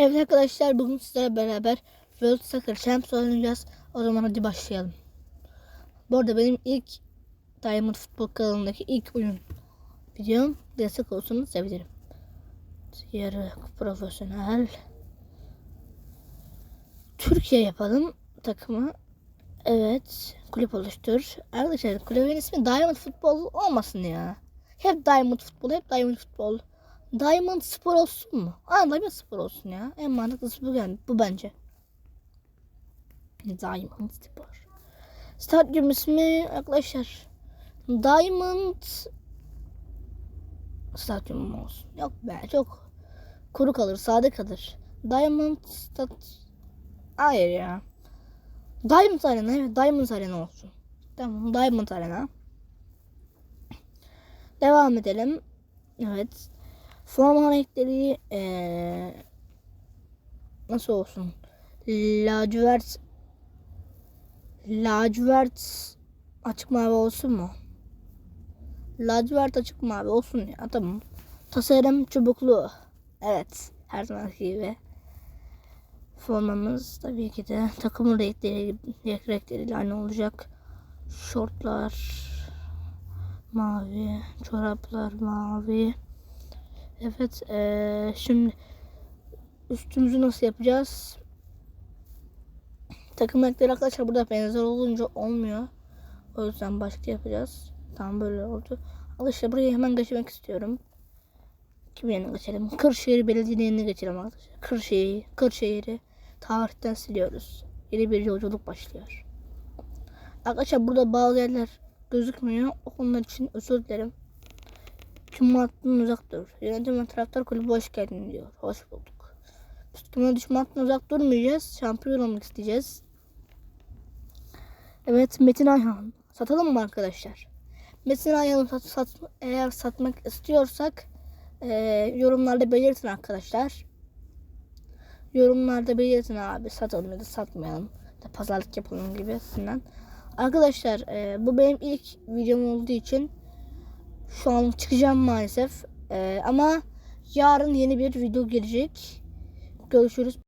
Evet arkadaşlar bugün sizlerle beraber World Soccer Champs oynayacağız. O zaman hadi başlayalım. Bu arada benim ilk Diamond Futbol kanalındaki ilk oyun videom. Destek olsanız sevinirim. Yarı profesyonel. Türkiye yapalım takımı. Evet. Kulüp oluştur. Arkadaşlar kulübün ismi Diamond Futbol olmasın ya. Hep Diamond Futbol, hep Diamond Futbol. Diamond Spor olsun mu? Aa Diamond Spor olsun ya. En mantıklısı bu, yani, bu bence. Diamond Spor. Stadyum ismi arkadaşlar. Diamond Stadyum olsun? Yok be çok kuru kalır, sade kalır. Diamond Stat... Hayır ya. Diamond Arena evet Diamond Arena olsun. Tamam Diamond Arena. Devam edelim. Evet. Forma renkleri eee, nasıl olsun? Lacivert lacivert açık mavi olsun mu? Lacivert açık mavi olsun ya tamam. Tasarım çubuklu. Evet. Her zaman gibi. Formamız tabii ki de takımın renkleri, renk renkleriyle aynı olacak. Şortlar mavi, çoraplar mavi. Evet, eee, şimdi üstümüzü nasıl yapacağız? Takım renkleri arkadaşlar burada benzer olunca olmuyor. O yüzden başka yapacağız. Tam böyle oldu. Arkadaşlar buraya hemen geçmek istiyorum. Kim yerine geçelim? Kırşehir Belediye yerine geçelim arkadaşlar. Kırşehir, Kırşehir'i tarihten siliyoruz. Yeni bir yolculuk başlıyor. Arkadaşlar burada bazı yerler gözükmüyor. Onlar için özür dilerim. Tüm hattından uzak dur. Yönetim ve taraftar kulübü hoş geldin diyor. Hoş bulduk. Biz tüm düşman hattından uzak durmayacağız. Şampiyon olmak isteyeceğiz. Evet Metin Ayhan. Satalım mı arkadaşlar? Metin Ayhan'ı sat, sat, eğer satmak istiyorsak e, yorumlarda belirtin arkadaşlar. Yorumlarda belirtin abi satalım ya da satmayalım. Da pazarlık yapalım gibisinden. Arkadaşlar e, bu benim ilk videom olduğu için şu an çıkacağım maalesef. E, ama yarın yeni bir video gelecek. Görüşürüz.